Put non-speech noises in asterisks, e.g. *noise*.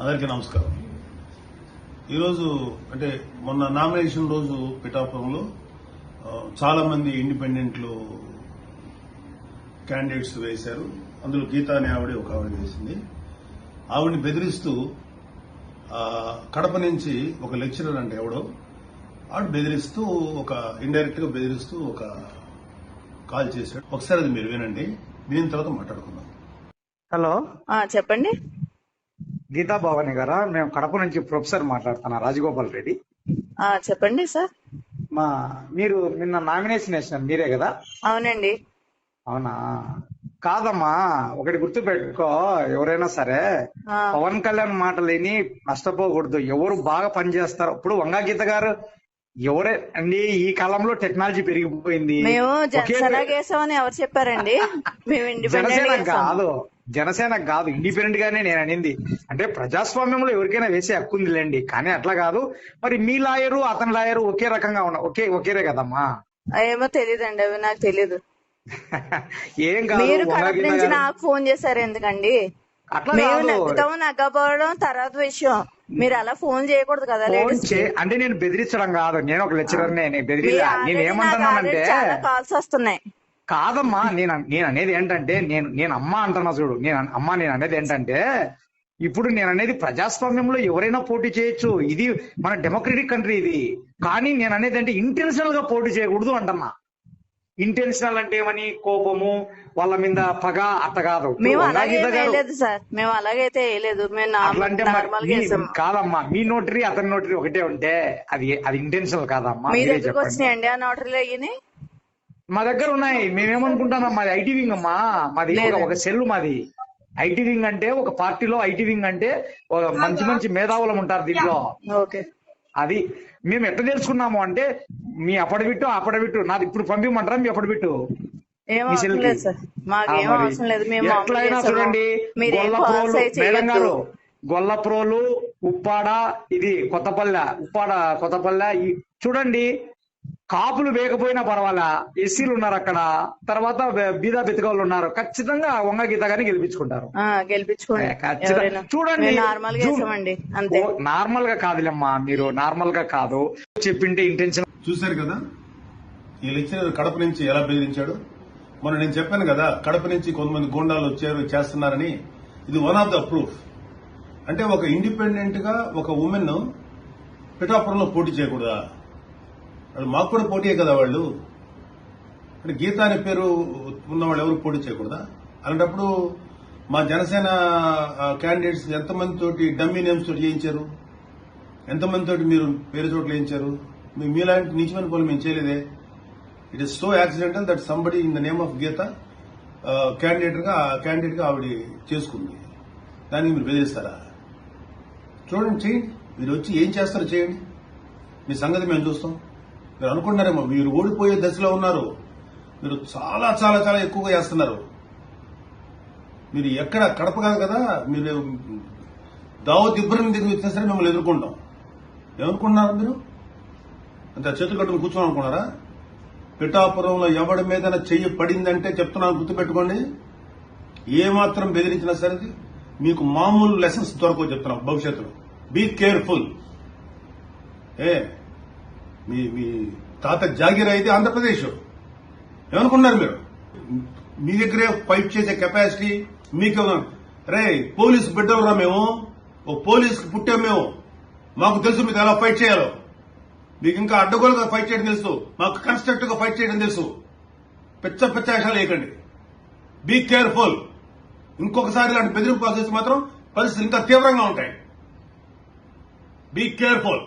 అందరికీ నమస్కారం. ఈరోజు అంటే మొన్న నామినేషన్ రోజు పిఠాపురంలో చాలా మంది ఇండిపెండెంట్లు క్యాండిడేట్స్ వేశారు. అందులో గీత అనే ఆవిడ ఒక ఆవిడ వేసింది. ఆవిడని బెదిరిస్తూ ఆ, కడప నుంచి ఒక లెక్చరర్ అంటే ఎవడో ఆవిడ బెదిరిస్తూ ఒక ఇండైరెక్ట్గా బెదిరిస్తూ ఒక కాల్ చేశాడు. ఒకసారి అది మీరు వినండి. వినిన తర్వాత మాట్లాడుకుందాం. హలో? ఆ చెప్పండి. గీతా భవాని గారా? మేము కడప నుంచి ప్రొఫెసర్ మాట్లాడుతున్నా రాజగోపాల్ రెడ్డి. చెప్పండి సార్. మా మీరు నిన్న నామినేషన్ వేసినారు మీరే కదా? అవునండి. అవునా? కాదమ్మా ఒకటి గుర్తు పెట్టుకో ఎవరైనా సరే పవన్ కళ్యాణ్ మాటలు విని నష్టపోకూడదు. ఎవరు బాగా పనిచేస్తారు ఇప్పుడు వంగా గీత గారు ఎవరే అండి ఈ కాలంలో టెక్నాలజీ పెరిగిపోయింది. మేము జనసేన ఎవరు చెప్పారండి? మేము *laughs* ఇండిపెండెంట్ కాదు జనసేన కాదు ఇండిపెండెంట్ గానే నేను అనింది. అంటే ప్రజాస్వామ్యంలో ఎవరికైనా వేసే హక్కు ఉందిలేండి కానీ అట్లా కాదు. మరి మీ లాయరు అతని లాయరు ఒకే రకంగా ఉన్న ఒకే ఒకేరే కదమ్మా. ఏమో తెలియదండి అవి నాకు తెలియదు *laughs* ఏం కాదు మీరు కడప నుంచి నాకు ఫోన్ చేశారు ఎందుకండి? అట్లా మేము నగ్గుతాం నగ్గపోవడం తర్వాత విషయం. మీరు అలా ఫోన్ చేయకూడదు కదా లేడీస్ అంటే నేను బెదిరించడం కాదు. నేను ఒక లెక్చరర్ నేను బెదిరిలా. నేను ఏమంటున్నానంటే కాల్స్ వస్తున్నాయి. కాదమ్మా నేను నేను అనేది ఏంటంటే నేను నేను అమ్మ అంటున్నా చూడు. నేను అమ్మ నేను అనేది ఏంటంటే ఇప్పుడు నేను అనేది ప్రజాస్వామ్యంలో ఎవరైనా పోటీ చేయొచ్చు. ఇది మన డెమోక్రటిక్ కంట్రీ ఇది. కానీ నేను అనేది అంటే ఇంటెన్షనల్గా పోటీ చేయకూడదు అంటున్నా ఇంటెన్షనల్ అంటే ఏమని? కోపము వాళ్ళ మీద పగ అట్ట కాదు మేము అలాగే వేయలేదు సార్. మేము అలాగైతే వేయలేదు మేము నార్మల్ కాదమ్మా మీ నోటరీ అతని నోటరీ ఒకటే ఉంటే అది అది ఇంటెన్షనల్ కాదమ్మా. మీ మీరే దగ్గరకు చెప్పండి. వచ్చినాయండి ఆ నోటరీలు అయ్యి మా దగ్గర ఉన్నాయి. మేమేమనుకుంటున్నాం మాది ఐటీ వింగ్ అమ్మా. మాది ఒక- సెల్ మాది. ఐటీ వింగ్ అంటే ఒక పార్టీలో ఐటీ వింగ్ అంటే మంచి మంచి మేధావులం ఉంటారు దీంట్లో. ఓకే. అది మేము ఎట్లా తెలుసుకున్నాము అంటే మీ అప్పటిబిట్టు అప్పటిబిట్టు నాది ఇప్పుడు పంపించమంటారా మీ అప్పటిబిట్టు ఎట్లయినా. చూడండి గొల్లప్రోలు మేడం గారు గొల్లప్రోలు ఉప్పాడ ఇది కొత్తపల్లె ఉప్పాడ కొత్తపల్లె చూడండి కాపులు వేయకపోయినా పర్వాలా ఎస్సీలు ఉన్నారు అక్కడ తర్వాత బీదా బెతకవాళ్ళు ఉన్నారు. ఖచ్చితంగా వంగ గీత గారిని గెలిపించుకుంటారు. చూడండి నార్మల్గా కాదులేమ్మా మీరు నార్మల్గా కాదు. చెప్పింటే ఇంటెన్షన్. చూశారు కదా ఈ లెక్చరర్ కడప నుంచి ఎలా బెదిరించాడు? మొన్న నేను చెప్పాను కదా కడప నుంచి కొంతమంది గూండాలు వచ్చారు చేస్తున్నారని. ఇది వన్ ఆఫ్ ద ప్రూఫ్. అంటే ఒక ఇండిపెండెంట్గా ఒక ఉమెన్ పిఠాపురంలో పోటీ చేయకూడదా? అది మాకు కూడా పోటీయే కదా వాళ్ళు. అంటే గీత అనే పేరు ఉన్న వాళ్ళు ఎవరు పోటీ చేయకూడదా? అలాంటప్పుడు మా జనసేన క్యాండిడేట్స్ ఎంతమంది తోటి డమ్మీ నేమ్స్ తోటి చేయించారు? ఎంతమంది తోటి మీరు పేరు చోట్ల వేయించారు మీ- మీలాంటి నీచమైన పనులు మేము చేయలేదే. It is so accidental that somebody in the name of Geetha క్యాండిడేట్గా క్యాండిడేట్గా ఆవిడ చేసుకుంది. దానికి మీరు బెదిరిస్తారా? చూడండి చేయండి. మీరు వచ్చి ఏం చేస్తారో చేయండి. మీ సంగతి మేము చూస్తాం. మీరు అనుకుంటున్నారేమో మీరు ఓడిపోయే దశలో ఉన్నారు. మీరు చాలా చాలా చాలా ఎక్కువగా చేస్తున్నారు మీరు ఎక్కడ కడప కాదు కదా మీరు దావత్ ఇబ్బంది దగ్గర వచ్చినా సరే మిమ్మల్ని ఎదుర్కొంటాం. ఏమనుకుంటున్నారు మీరు? అంటే చేతులు కట్టుకుని కూర్చోని అనుకున్నారా? పిఠాపురంలో ఎవడి మీద చెయ్యి పడిందంటే చెప్తున్నాను గుర్తుపెట్టుకోండి. ఏమాత్రం బెదిరించినా సరే మీకు మామూలు లెసన్స్ దొరకవు చెప్తున్నాం భవిష్యత్తులో. Be careful. ఏ? మీ మీ తాత జాగీర్ అయితే ఆంధ్రప్రదేశ్. ఏమనుకున్నారు మీరు? మీ దగ్గరే ఫైట్ చేసే కెపాసిటీ మీకు రే పోలీసు బిడ్డలరా మేము. ఓ పోలీస్ పుట్టాం మేము. మాకు తెలుసు మీకు ఎలా ఫైట్ చేయాలో. మీకు ఇంకా అడ్డగోలుగా ఫైట్ చేయడం తెలుసు. మాకు కన్స్ట్రక్టివ్గా ఫైట్ చేయడం తెలుసు. పెచ్చ పెచ్చ వేషాలు వేయకండి. Be careful. ఇంకొకసారి ఇలాంటి బెదిరింపు ప్రాసెస్ మాత్రం పరిస్థితులు ఇంకా తీవ్రంగా ఉంటాయి. Be careful.